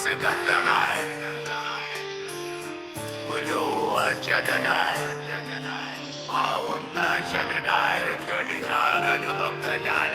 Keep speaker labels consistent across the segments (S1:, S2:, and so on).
S1: സിദ്ധനായ ഒരു അച്ഛനായ ആ ഒന്ന് അച്ഛനായ ഞാൻ അനുഭവ ഞാൻ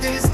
S2: this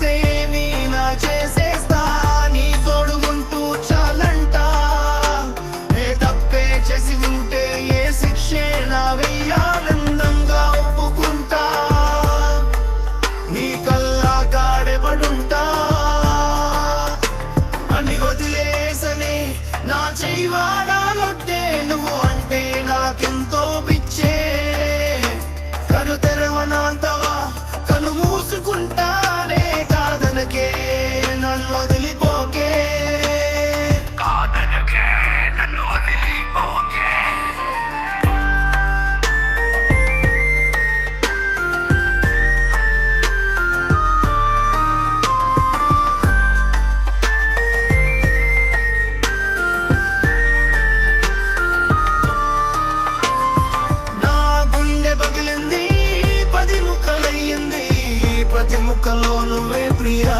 S2: calor no me enfría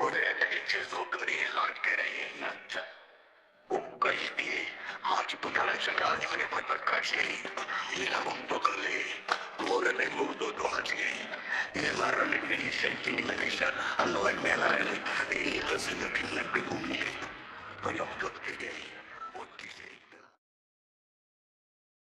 S1: गोऱ्याने शेजोकडे लाटकऱ्या येण्याच्या उपकाशी माझी पुतळ्याच्या राजवने पत्र काढली हिला पकडले गोऱ्याने मुर्दो वाचले येणारा शैक्षणिक निशाण अनवय मिळाला